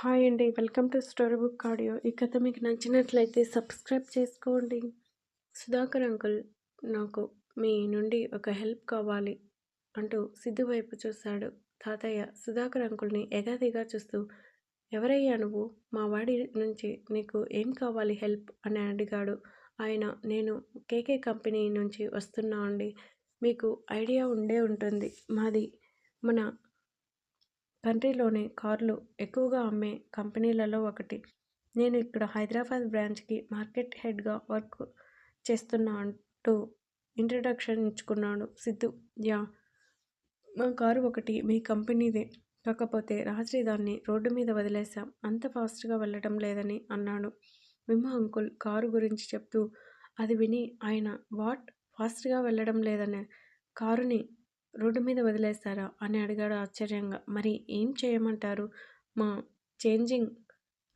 Hi అండి. Welcome to story book audio. ఈ కథ మీకు నచ్చినట్లయితే సబ్స్క్రైబ్ చేసుకోండి. సుధాకర్ అంకుల్ నాకు మీ నుండి ఒక హెల్ప్ కావాలి అంటూ సిద్ధు వైపు చూశాడు. తాతయ్య సుధాకర్ అంకుల్ని ఎగాదిగా చూస్తూ ఎవరయ్యా నువ్వు? మా వాడి నుంచి నీకు ఏం కావాలి హెల్ప్? అని అడిగాడు. ఆయన నేను కేకే కంపెనీ నుంచి వస్తున్నా అండి. మీకు ఐడియా ఉండే ఉంటుంది. మాది మన కంట్రీలోనే కార్లు ఎక్కువగా అమ్మే కంపెనీలలో ఒకటి. నేను ఇక్కడ హైదరాబాద్ బ్రాంచ్కి మార్కెట్ హెడ్గా వర్క్ చేస్తున్నా అంటూ ఇంట్రడక్షన్ ఇచ్చుకున్నాడు సిద్ధు. యా మా కారు ఒకటి మీ కంపెనీదే. కాకపోతే రాత్రి దాన్ని రోడ్డు మీద వదిలేశాం. అంత ఫాస్ట్గా వెళ్ళటం లేదని అన్నాడు. విమ్మ అంకుల్ కారు గురించి చెప్తూ అది విని ఆయన వాట్? ఫాస్ట్గా వెళ్ళడం లేదనే కారుని రోడ్డు మీద వదిలేస్తారా? అని అడిగాడు ఆశ్చర్యంగా. మరి ఏం చేయమంటారు? మా చేంజింగ్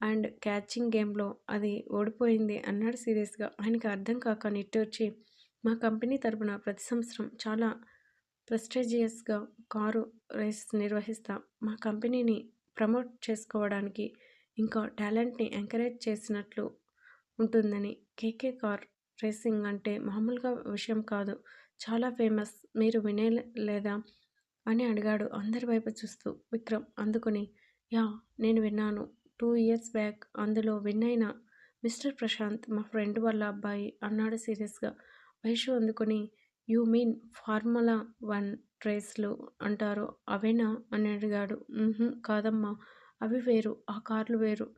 అండ్ క్యాచింగ్ గేమ్లో అది ఓడిపోయింది అన్నాడు సీరియస్గా. ఆయనకి అర్థం కాక నిట్టూర్చి మా కంపెనీ తరపున ప్రతి సంవత్సరం చాలా ప్రెస్టేజియస్గా కారు రేస్ నిర్వహిస్తాం. మా కంపెనీని ప్రమోట్ చేసుకోవడానికి ఇంకా టాలెంట్ని ఎంకరేజ్ చేసినట్లు ఉంటుందని. కేకే కార్ రేసింగ్ అంటే మామూలుగా విషయం కాదు. చాలా ఫేమస్. మీరు వినే లేదా? అని అడిగాడు అందరి వైపు చూస్తూ విక్రమ్ అందుకుని యా నేను విన్నాను. టూ ఇయర్స్ బ్యాక్ అందులో విన్ అయిన మిస్టర్ ప్రశాంత్ మా ఫ్రెండ్ వాళ్ళ అబ్బాయి అన్నాడు సీరియస్గా. వైషు అందుకుని యూ మీన్ ఫార్ములా వన్ రేస్లు అంటారు అవేనా? అని అడిగాడు. కాదమ్మా అవి వేరు ఆ కార్లు వేరు.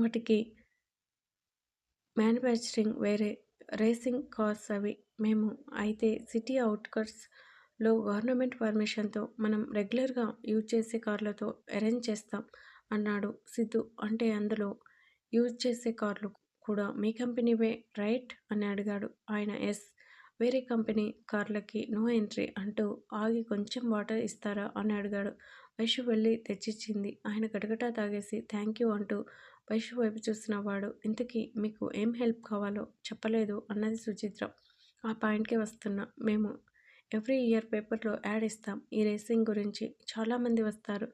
వాటికి మ్యానుఫ్యాక్చరింగ్ వేరే రేసింగ్ కార్స్ అవి. మేము అయితే సిటీ అవుట్కట్స్లో గవర్నమెంట్ పర్మిషన్తో మనం రెగ్యులర్గా యూజ్ చేసే కార్లతో అరేంజ్ చేస్తాం అన్నాడు సిద్ధు. అంటే అందులో యూజ్ చేసే కార్లు కూడా మీ కంపెనీవే రైట్? అని అడిగాడు ఆయన. ఎస్ వేరే కంపెనీ కార్లకి నో ఎంట్రీ అంటూ ఆగి కొంచెం వాటర్ ఇస్తారా? అని అడిగాడు. వైషు వెళ్ళి తెచ్చిచ్చింది. ఆయన గటగటా తాగేసి థ్యాంక్ యూ అంటూ వైషు వైపు చూసిన వాడు ఇంతకీ మీకు ఏం హెల్ప్ కావాలో చెప్పలేదు అన్నది సుచిత్ర. ఆ పాయింట్కే వస్తున్నా. మేము ఎవ్రీ ఇయర్ పేపర్లో యాడ్ ఇస్తాం. ఈ రేసింగ్ గురించి చాలామంది వస్తారు.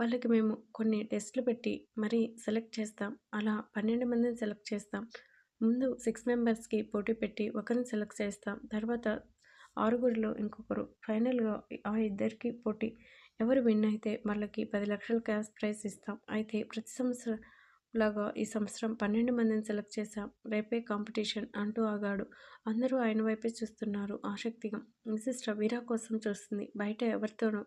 వాళ్ళకి మేము కొన్ని టెస్టులు పెట్టి మరీ సెలెక్ట్ చేస్తాం. అలా పన్నెండు మందిని సెలెక్ట్ చేస్తాం. ముందు సిక్స్ మెంబర్స్కి పోటీ పెట్టి ఒకరిని సెలెక్ట్ చేస్తాం. తర్వాత ఆరుగురిలో ఇంకొకరు ఫైనల్గా ఆ ఇద్దరికి పోటీ. ఎవరు విన్ అయితే వాళ్ళకి పది లక్షల క్యాష్ ప్రైజ్ ఇస్తాం. అయితే ప్రతి సంవత్సరం లాగా ఈ సంవత్సరం పన్నెండు మందిని సెలెక్ట్ చేశాం. రేపే కాంపిటీషన్ అంటూ ఆగాడు. అందరూ ఆయన వైపే చూస్తున్నారు ఆసక్తిగా. మిసెస్ రవీరా కోసం చూస్తుంది. బయట ఎవరితోనో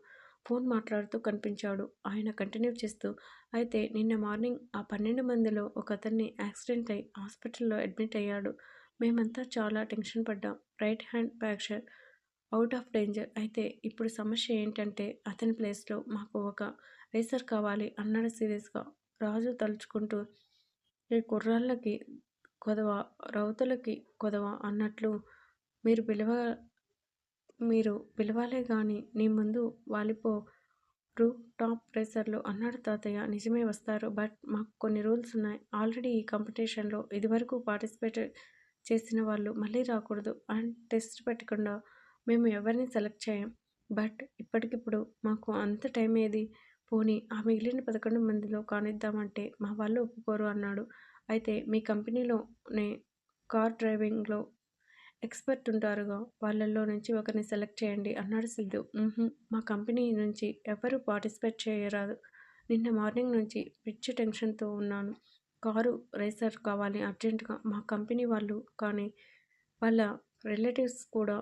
ఫోన్ మాట్లాడుతూ కనిపించాడు. ఆయన కంటిన్యూ చేస్తూ అయితే నిన్న మార్నింగ్ ఆ పన్నెండు మందిలో ఒక అతన్ని యాక్సిడెంట్ అయి హాస్పిటల్లో అడ్మిట్ అయ్యాడు. మేమంతా చాలా టెన్షన్ పడ్డాం. Right hand fracture out of danger. అయితే ఇప్పుడు సమస్య ఏంటంటే అతని ప్లేస్లో మాకు ఒక రేసర్ కావాలి అన్నాడు సీరియస్గా. రాజు తలుచుకుంటూ ఈ కుర్రాళ్ళకి కొదవ? రౌతులకి కొదవ? అన్నట్లు మీరు పిలవ మీరు పిలవాలే కానీ నీ ముందు వాలిపో. రూ టాప్ రేసర్లు అన్నాడు తాతయ్య. నిజమే వస్తారు బట్ మాకు కొన్ని రూల్స్ ఉన్నాయి. ఆల్రెడీ ఈ కాంపిటీషన్లో ఇదివరకు పార్టిసిపేట్ చేసిన వాళ్ళు మళ్ళీ రాకూడదు అండ్ టెస్ట్ పెట్టకుండా మేము ఎవరిని సెలెక్ట్ చేయం. బట్ ఇప్పటికిప్పుడు మాకు అంత టైం ఏది? పోనీ ఆ మిగిలిన పదకొండు మందిలో కానిద్దామంటే మా వాళ్ళు ఒప్పుకోరు అన్నాడు. అయితే మీ కంపెనీలోనే కార్ డ్రైవింగ్లో ఎక్స్పర్ట్ ఉంటారుగా వాళ్ళల్లో నుంచి ఒకరిని సెలెక్ట్ చేయండి అన్నాడు సిద్ధు. మా కంపెనీ నుంచి ఎవరు పార్టిసిపేట్ చేయరాదు. నిన్న మార్నింగ్ నుంచి పిచ్చి టెన్షన్తో ఉన్నాను. కారు రేసర్ కావాలి అర్జెంటుగా మా కంపెనీ వాళ్ళు కానీ వాళ్ళ రిలేటివ్స్ కూడా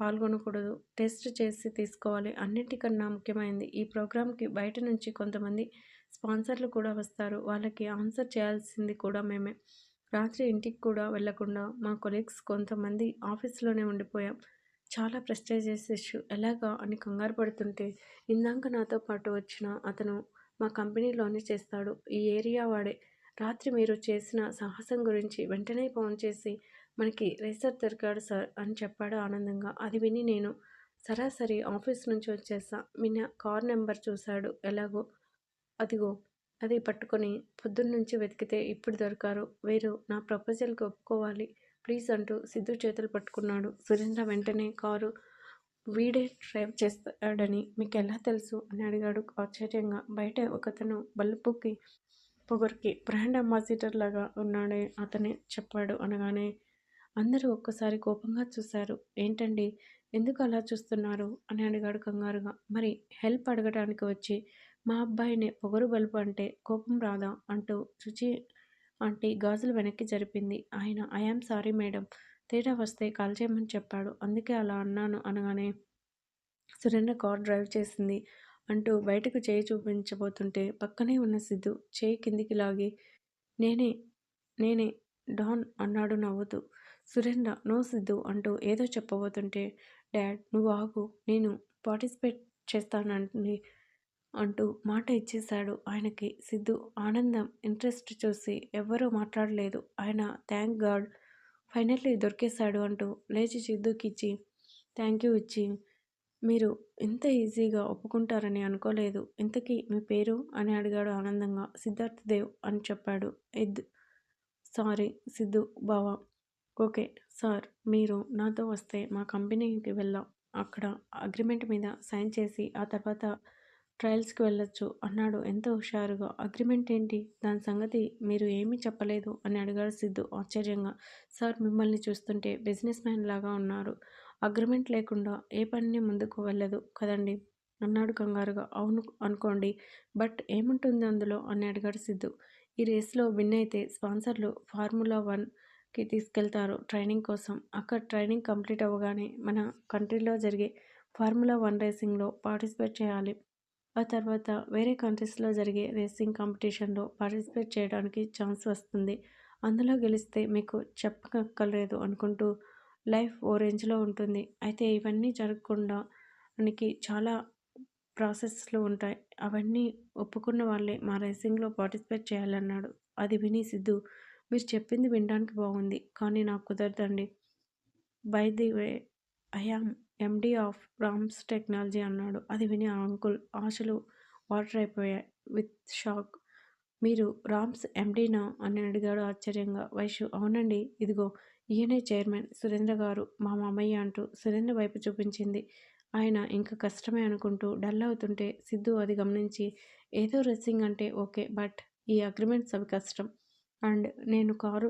పాల్గొనకూడదు. టెస్ట్ చేసి తీసుకోవాలి. అన్నింటికన్నా ముఖ్యమైనది ఈ ప్రోగ్రామ్కి బయట నుంచి కొంతమంది స్పాన్సర్లు కూడా వస్తారు. వాళ్ళకి ఆన్సర్ చేయాల్సింది కూడా మేమే. రాత్రి ఇంటికి కూడా వెళ్ళకుండా మా కొలీగ్స్ కొంతమంది ఆఫీస్లోనే ఉండిపోయాం. చాలా ప్రెస్టేజియస్ ఇష్యూ. ఎలాగా అని కంగారు పడుతుంటే ఇందాక నాతో పాటు వచ్చిన అతను మా కంపెనీలోనే చేస్తాడు. ఈ ఏరియా వాడే. రాత్రి మీరు చేసిన సాహసం గురించి వెంటనే ఫోన్ చేసి మనకి రేసర్ దొరికాడు సార్ అని చెప్పాడు ఆనందంగా. అది విని నేను సరాసరి ఆఫీస్ నుంచి వచ్చేసా. మిన్న కార్ నెంబర్ చూశాడు. ఎలాగో? అదిగో. అది పట్టుకొని పొద్దున్నుంచి వెతికితే ఇప్పుడు దొరికారు. వీరు నా ప్రపోజల్కి ఒప్పుకోవాలి. ప్లీజ్ అంటూ సిద్ధు చేతులు పట్టుకున్నాడు. సురేంద్ర వెంటనే కారు వీడే డ్రైవ్ చేస్తాడని మీకు ఎలా తెలుసు? అని అడిగాడు ఆశ్చర్యంగా. బయట ఒకతను బల్బుకి పొగరుకి బ్రాండ్ అంబాసిడర్ లాగా ఉన్నాడే అతనే చెప్పాడు అనగానే అందరూ ఒక్కసారి కోపంగా చూశారు. ఏంటండి ఎందుకు అలా చూస్తున్నారు? అని అడిగాడు కంగారుగా. మరి హెల్ప్ అడగటానికి వచ్చి మా అబ్బాయిని పొగరు బలుపు అంటే కోపం రాదా? అంటూ రుచి ఆంటీ గాజులు వెనక్కి జరిపింది. ఆయన ఐఆమ్ సారీ మేడం. తేడా వస్తే కాల్ చేయమని చెప్పాడు. అందుకే అలా అన్నాను అనగానే సురేంద్ర కార్ డ్రైవ్ చేసింది అంటూ బయటకు చేయి చూపించబోతుంటే పక్కనే ఉన్న సిద్ధు చేయి కిందికి లాగి నేనే నేనే డాన్ అన్నాడు నవ్వుతూ. సురేంద్ర నో సిద్ధు అంటూ ఏదో చెప్పబోతుంటే డాడ్ నువ్వు ఆగు నేను పార్టిసిపేట్ చేస్తానండి అంటూ మాట ఇచ్చేశాడు ఆయనకి. సిద్ధు ఆనందం, ఇంట్రెస్ట్ చూసి ఎవ్వరూ మాట్లాడలేదు. ఆయన థ్యాంక్ గాడ్ ఫైనల్లీ దొరికేశాడు అంటూ లేచి సిద్ధుకిచ్చి థ్యాంక్యూ ఇచ్చి మీరు ఇంత ఈజీగా ఒప్పుకుంటారని అనుకోలేదు. ఇంతకీ మీ పేరు? అని అడిగాడు ఆనందంగా. సిద్ధార్థ్ దేవ్ అని చెప్పాడు. ఎద్ సారీ సిద్ధు బావ. ఓకే సార్ మీరు నాతో వస్తే మా కంపెనీకి వెళ్దాం. అక్కడ అగ్రిమెంట్ మీద సైన్ చేసి ఆ తర్వాత ట్రయల్స్కి వెళ్ళొచ్చు అన్నాడు ఎంతో హుషారుగా. అగ్రిమెంట్ ఏంటి? దాని సంగతి మీరు ఏమీ చెప్పలేదు అని అడిగాడు సిద్ధు ఆశ్చర్యంగా. సార్ మిమ్మల్ని చూస్తుంటే బిజినెస్ మ్యాన్ లాగా ఉన్నారు. అగ్రిమెంట్ లేకుండా ఏ పనిని ముందుకు వెళ్ళదు కదండీ అన్నాడు కంగారుగా. అవును అనుకోండి. బట్ ఏముంటుంది అందులో అని అడిగాడు సిద్ధు. ఈ రేస్లో విన్ అయితే స్పాన్సర్లు ఫార్ములా వన్ కి తీసుకెళ్తారు ట్రైనింగ్ కోసం. అక్కడ ట్రైనింగ్ కంప్లీట్ అవ్వగానే మన కంట్రీలో జరిగే ఫార్ములా వన్ రేసింగ్లో పార్టిసిపేట్ చేయాలి. ఆ తర్వాత వేరే కంట్రీస్లో జరిగే రేసింగ్ కాంపిటీషన్లో పార్టిసిపేట్ చేయడానికి ఛాన్స్ వస్తుంది. అందులో గెలిస్తే మీకు చెప్పక్కర్లేదు అనుకుంటూ లైఫ్ ఓ రేంజ్లో ఉంటుంది. అయితే ఇవన్నీ జరగకుండా మనకి చాలా ప్రాసెస్లు ఉంటాయి. అవన్నీ ఒప్పుకున్న వాళ్ళే మా రేసింగ్లో పార్టిసిపేట్ చేయాలన్నాడు. అది విని సిద్ధు మీరు చెప్పింది వినడానికి బాగుంది. కానీ నాకు కుదరదండి. By the way I am MD of Rams technology అన్నాడు. అది విని ఆ అంకుల్ ఆశలు వాటర్ అయిపోయాయి విత్ షాక్. మీరు రామ్స్ ఎండీనా? అని అడిగాడు ఆశ్చర్యంగా. వైషు అవునండి. ఇదిగో ఈయనే చైర్మన్ సురేంద్ర గారు మా మామయ్య అంటూ సురేంద్ర వైపు చూపించింది. ఆయన ఇంకా కష్టమే అనుకుంటూ డల్ అవుతుంటే సిద్ధు అది గమనించి ఏదో రెస్సింగ్ అంటే ఓకే బట్ ఈ అగ్రిమెంట్స్ అవి కష్టం. అండ్ నేను కారు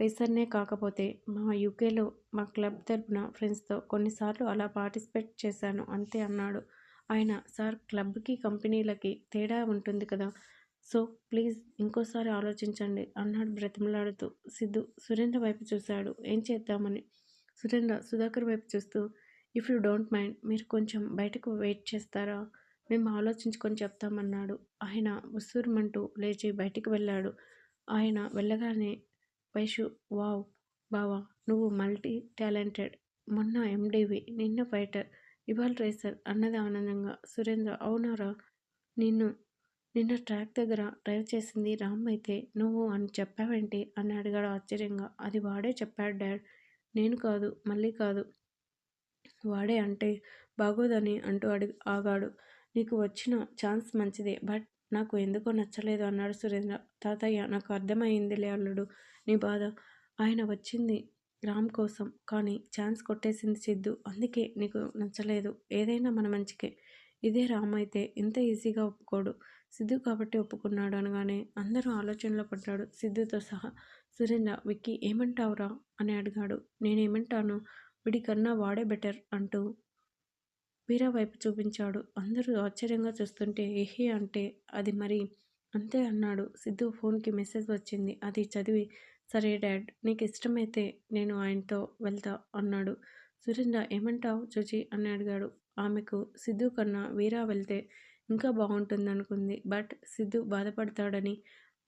రేసర్నే కాకపోతే మా యూకేలో మా క్లబ్ తరపున ఫ్రెండ్స్తో కొన్నిసార్లు అలా పార్టిసిపేట్ చేశాను అంతే అన్నాడు. ఆయన సార్ క్లబ్కి కంపెనీలకి తేడా ఉంటుంది కదా సో ప్లీజ్ ఇంకోసారి ఆలోచించండి అన్నాడు బ్రతిమలాడుతూ. సిద్ధు సురేంద్ర వైపు చూశాడు ఏం చేద్దామని. సురేంద్ర సుధాకర్ వైపు చూస్తూ ఇఫ్ యూ డోంట్ మైండ్ మీరు కొంచెం బయటకు వెయిట్ చేస్తారా? మేము ఆలోచించుకొని చెప్తామన్నాడు. ఆయన ఉస్సురుమంటూ లేచి బయటికి వెళ్ళాడు. ఆయన వెళ్ళగానే వైషు వావ్ బావా నువ్వు మల్టీ టాలెంటెడ్. మొన్న ఎండీవి, నిన్న ఫైటర్, ఇవాళ రేసర్ అన్నది ఆనందంగా. సురేంద్ర అవునారా? నిన్ను నిన్న ట్రాక్ దగ్గర డ్రైవ్ చేసింది రామ్ అయితే నువ్వు అని చెప్పావేంటి? అని అడిగాడు ఆశ్చర్యంగా. అది వాడే చెప్పాడు డాడ్. నేను కాదు, మళ్ళీ కాదు. వాడే అంటే బాగోదని అంటూ అడి ఆగాడు. నీకు వచ్చిన ఛాన్స్ మంచిదే. బట్ నాకు ఎందుకో నచ్చలేదు అన్నాడు సురేంద్ర. తాతయ్య నాకు అర్థమైందిలే అల్లుడు నీ బాధ. ఆయన వచ్చింది రామ్ కోసం. కానీ ఛాన్స్ కొట్టేసింది సిద్ధు. అందుకే నీకు నచ్చలేదు. ఏదైనా మన మంచికే. ఇదే రామ్ అయితే ఇంత ఈజీగా ఒప్పుకోడు. సిద్ధు కాబట్టి ఒప్పుకున్నాడు అనగానే అందరూ ఆలోచనలో పడ్డాడు సిద్ధుతో సహా. సురేంద్ర విక్కీ ఏమంటావురా? అని అడిగాడు. నేనేమంటాను? వీడికన్నా వాడే బెటర్ అంటూ వీరా వైపు చూపించాడు. అందరూ ఆశ్చర్యంగా చూస్తుంటే ఏహే అంటే అది మరి అంతే అన్నాడు. సిద్ధు ఫోన్కి మెసేజ్ వచ్చింది. అది చదివి సరే డాడ్ నీకు ఇష్టమైతే నేను ఆయనతో వెళ్తా అన్నాడు. సురేంద్ర ఏమంటావు చూచి అని అడిగాడు. ఆమెకు సిద్ధు కన్నా వీరా వెళ్తే ఇంకా బాగుంటుందనుకుంది. బట్ సిద్ధు బాధపడతాడని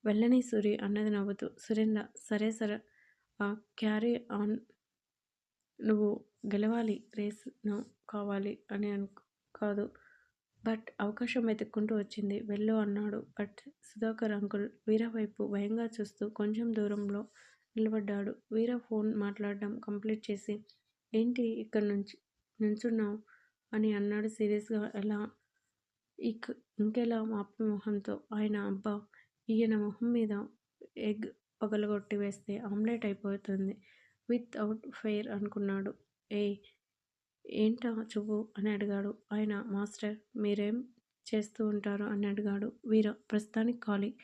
వెళ్ళని సూరి అన్నది నవ్వుతూ. సురేంద్ర సరే సరే క్యారీ ఆన్ నువ్వు గెలవాలి రేస్ను కావాలి అని అను కాదు. బట్ అవకాశం వెతుక్కుంటూ వచ్చింది. వెళ్ళు అన్నాడు. బట్ సుధాకర్ అంకుల్ వీర వైపు భయంగా చూస్తూ కొంచెం దూరంలో నిలబడ్డాడు. వీర ఫోన్ మాట్లాడడం కంప్లీట్ చేసి ఏంటి ఇక్కడ నుంచి నుంచున్నావు అని అన్నాడు సీరియస్గా. ఎలా ఇక్ ఇంకెలా మాపి మొహంతో. ఆయన అబ్బా! ఈయన మొహం మీద ఎగ్ పగలగొట్టి వేస్తే ఆమ్లెట్ అయిపోతుంది. విత్ అవుట్ ఫెయిర్ అనుకున్నాడు. ఏ ఏంటా చువ్వు అని అడిగాడు. ఆయన మాస్టర్ మీరేం చేస్తూ ఉంటారు? అని అడిగాడు. వీర ప్రస్తుతానికి ఖాళీ.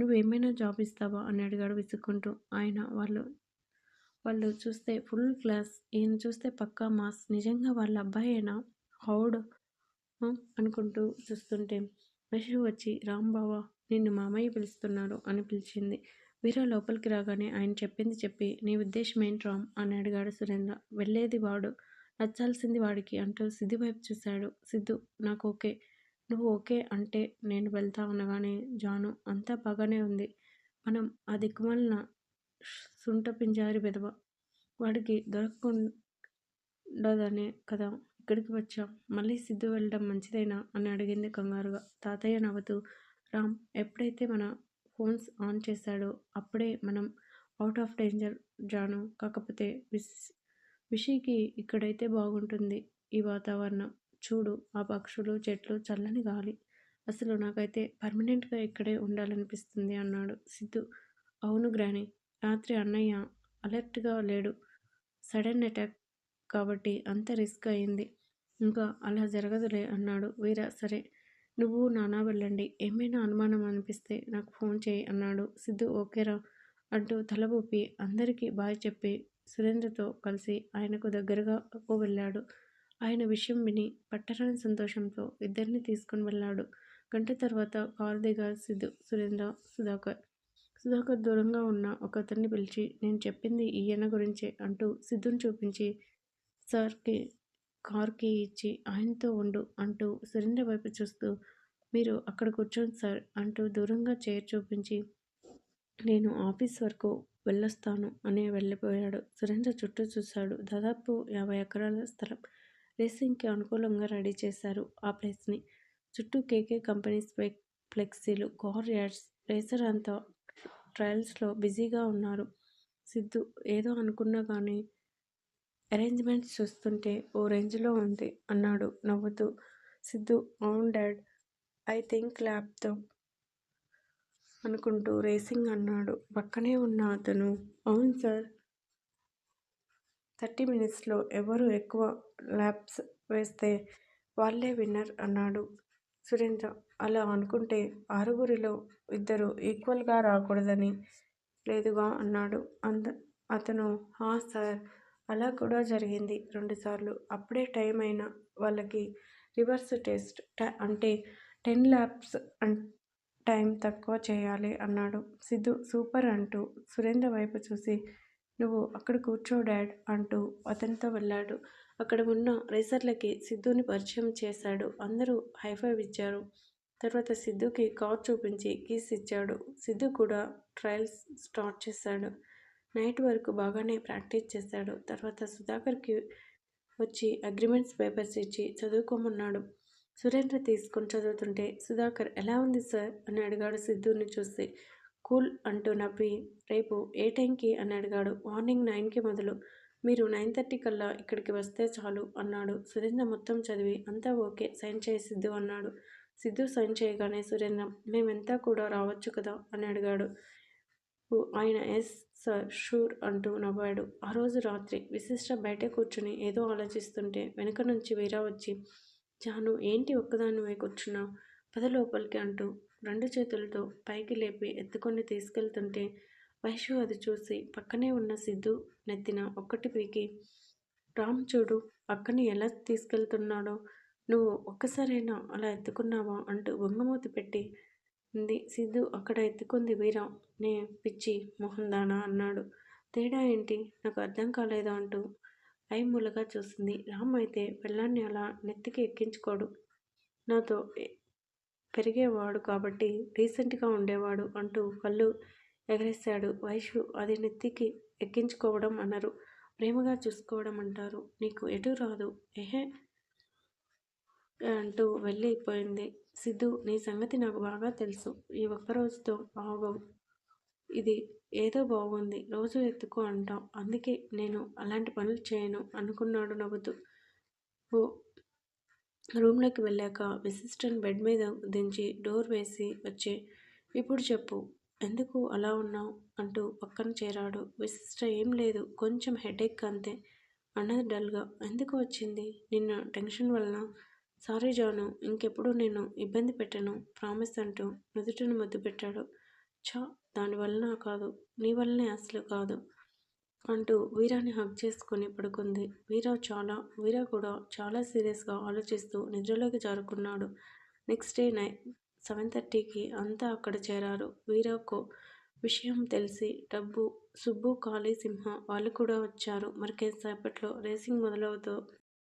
నువ్వేమైనా జాబ్ ఇస్తావా? అని అడిగాడు విసుక్కుంటూ. ఆయన వాళ్ళు వాళ్ళు చూస్తే ఫుల్ క్లాస్. ఈయన చూస్తే పక్కా మాస్. నిజంగా వాళ్ళ అబ్బాయేనా హౌడ్ అనుకుంటూ చూస్తుంటే వైషు వచ్చి రాంబావా నిన్ను మామయ్య పిలుస్తున్నారు అని పిలిచింది. వీరా లోపలికి రాగానే ఆయన చెప్పింది చెప్పి నీ ఉద్దేశం ఏంటి రామ్ అని అడిగాడు సురేంద్ర. వెళ్ళేది వాడు. నచ్చాల్సింది వాడికి అంటూ సిద్ధు వైపు చూశాడు. సిద్ధు నాకు ఓకే. నువ్వు ఓకే అంటే నేను వెళ్తా అనగానే జాను అంతా బాగానే ఉంది. మనం ఆ దిక్కుమాలిన సుంట పింజారి బెదవ వాడికి దొరకకుండదనే కదా ఇక్కడికి వచ్చాం. మళ్ళీ సిద్ధు వెళ్ళడం మంచిదేనా అని అడిగింది కంగారుగా. తాతయ్య నవ్వుతూ రామ్ ఎప్పుడైతే మన ఫోన్స్ ఆన్ చేశాడో అప్పుడే మనం అవుట్ ఆఫ్ డేంజర్ జాను. కాకపోతే విస్ విషికి ఇక్కడైతే బాగుంటుంది ఈ వాతావరణం. చూడు ఆ పక్షులు చెట్లు చల్లని గాలి. అసలు నాకైతే పర్మనెంట్గా ఇక్కడే ఉండాలనిపిస్తుంది అన్నాడు సిద్ధు. అవును గ్రాని రాత్రి అన్నయ్య అలర్ట్గా లేడు. సడన్ అటాక్ కాబట్టి అంత రిస్క్ అయింది. ఇంకా అలా జరగదులే అన్నాడు వీర. సరే నువ్వు నానా వెళ్ళండి. ఏమైనా అనుమానం అనిపిస్తే నాకు ఫోన్ చేయి అన్నాడు. సిద్ధు ఓకేరా అంటూ తల ఊపి అందరికీ బాయ్ చెప్పి సురేంద్రతో కలిసి ఆయనకు దగ్గరగా వెళ్ళాడు. ఆయన విషయం విని పట్టరాని సంతోషంతో ఇద్దరిని తీసుకుని వెళ్ళాడు. గంట తర్వాత కారు దిగారు సిద్ధు సురేంద్ర సుధాకర్. సుధాకర్ దూరంగా ఉన్న ఒక అతన్ని పిలిచి నేను చెప్పింది ఈయన గురించే అంటూ సిద్ధుని చూపించి సార్కి కార్కి ఇచ్చి ఆయనతో ఉండు అంటూ సురేంద్ర వైపు చూస్తూ మీరు అక్కడ కూర్చోండి సార్ అంటూ దూరంగా చైర్ చూపించి నేను ఆఫీస్ వరకు వెళ్ళొస్తాను అని వెళ్ళిపోయాడు. సురేంద్ర చుట్టూ చూశాడు. దాదాపు యాభై ఎకరాల స్థలం. రేసింగ్కి అనుకూలంగా రెడీ చేశారు ఆ ప్లేస్ని. చుట్టూ కేకే కంపెనీస్ ఫ్లెక్సీలు కార్ యాడ్స్ రేసర్ అంతా ట్రయల్స్లో బిజీగా ఉన్నారు. సిద్ధు ఏదో అనుకున్నా కానీ అరేంజ్మెంట్స్ చూస్తుంటే ఓ రేంజ్లో ఉంది అన్నాడు నవ్వుతూ. సిద్ధు అవును డాడ్ ఐ థింక్ ల్యాబ్తో అనుకుంటూ రేసింగ్ అన్నాడు. పక్కనే ఉన్న అతను అవును సార్. థర్టీ మినిట్స్లో ఎవరు ఎక్కువ ల్యాబ్స్ వేస్తే వాళ్ళే విన్నర్ అన్నాడు. సురేంద్ర అలా అనుకుంటే ఆరుగురిలో ఇద్దరు ఈక్వల్గా రాకూడదని లేదుగా అన్నాడు. అంద అతను హా సార్ అలా కూడా జరిగింది రెండుసార్లు అప్పుడే టైం అయిన వాళ్ళకి రివర్స్ టెస్ట్ అంటే టెన్ ల్యాబ్స్ టైం తక్కువ చేయాలి అన్నాడు. సిద్ధు సూపర్ అంటూ సురేంద్ర వైపు చూసి నువ్వు అక్కడ కూర్చో డాడ్ అంటూ అతనితో వెళ్ళాడు. అక్కడ ఉన్న రేసర్లకి సిద్ధుని పరిచయం చేశాడు. అందరూ హైఫైవ్ ఇచ్చారు. తర్వాత సిద్ధుకి కార్ చూపించి కీస్ ఇచ్చాడు. సిద్ధు కూడా ట్రయల్స్ స్టార్ట్ చేశాడు. నైట్ వరకు బాగానే ప్రాక్టీస్ చేశాడు. తర్వాత సుధాకర్కి వచ్చి అగ్రిమెంట్స్ పేపర్స్ ఇచ్చి చదువుకోమన్నాడు. సురేంద్ర తీసుకొని చదువుతుంటే సుధాకర్ ఎలా ఉంది సార్? అని అడిగాడు సిద్ధుని చూసి. కూల్ అంటూ నవ్వి రేపు ఏ టైంకి? అని అడిగాడు. మార్నింగ్ నైన్కి మొదలు. మీరు నైన్ థర్టీ కల్లా ఇక్కడికి వస్తే చాలు అన్నాడు. సురేంద్ర మొత్తం చదివి అంతా ఓకే సైన్ చేయి సిద్ధు అన్నాడు. సిద్ధు సైన్ చేయగానే సురేంద్ర మేమెంతా కూడా రావచ్చు కదా? అని అడిగాడు. ఆయన ఎస్ సార్ షూర్ అంటూ నవ్వాడు. ఆ రోజు రాత్రి విశిష్ట బయట కూర్చుని ఏదో ఆలోచిస్తుంటే వెనుక నుంచి వీరా వచ్చి జాను ఏంటి ఒక్కదానివే కూర్చున్నావు పద లోపలికి అంటూ రెండు చేతులతో పైకి లేపి ఎత్తుకొని తీసుకెళ్తుంటే వైషు అది చూసి పక్కనే ఉన్న సిద్ధు నెత్తిన ఒక్కటి పీకి రామ్ చూడు అక్కని ఎలా తీసుకెళ్తున్నాడో నువ్వు ఒక్కసారైనా అలా ఎత్తుకున్నావా? అంటూ బొంగమూతి పెట్టి ఉంది. సిద్ధు అక్కడ ఎత్తుకుంది. వీరా నే పిచ్చి మోహన్దానా అన్నాడు. తేడా ఏంటి? నాకు అర్థం కాలేదు అంటూ ఐమూలగా చూసింది. రామ్ అయితే పిల్లాన్ని అలా నెత్తికి ఎక్కించుకోడు. నాతో పెరిగేవాడు కాబట్టి రీసెంట్గా ఉండేవాడు అంటూ కళ్ళు ఎగరేశాడు. వైషు అది నెత్తికి ఎక్కించుకోవడం అన్నారు ప్రేమగా చూసుకోవడం అంటారు. నీకు ఎటు రాదు. ఏహే అంటూ వెళ్ళిపోయింది. సిద్ధు నీ సంగతి నాకు బాగా తెలుసు. ఈ ఒక్కరోజుతో బాగోవు. ఇది ఏదో బాగుంది. రోజు ఎత్తుకో అంటాం. అందుకే నేను అలాంటి పనులు చేయను అనుకున్నాడు నవ్వుతూ. ఓ రూమ్లోకి వెళ్ళాక విశిష్టన్ బెడ్ మీద దించి డోర్ వేసి వచ్చి ఇప్పుడు చెప్పు. ఎందుకు అలా ఉన్నావు? అంటూ పక్కన చేరాడు. విశిష్ట ఏం లేదు. కొంచెం హెడేక్ అంతే. అన్నది డల్గా. ఎందుకు వచ్చింది? నిన్న టెన్షన్ వలన. సారీ జాను. ఇంకెప్పుడు నేను ఇబ్బంది పెట్టను. ప్రామిస్ అంటూ నుదుటిని ముద్దు పెట్టాడు. ఛ దానివలన కాదు. నీ వల్లనే అసలు కాదు. అంటూ వీరాని హగ్ చేసుకుని పడుకుంది. వీరా చాలా వీరా కూడా చాలా సీరియస్గా ఆలోచిస్తూ నిద్రలోకి జారుకున్నాడు. నెక్స్ట్ డే నై సెవెన్ థర్టీకి అంతా అక్కడ చేరారు. వీరాకు విషయం తెలిసి డబ్బు సుబ్బు కాళీ సింహ వాళ్ళు కూడా వచ్చారు. మరి సేపట్లో రేసింగ్ మొదలవుతూ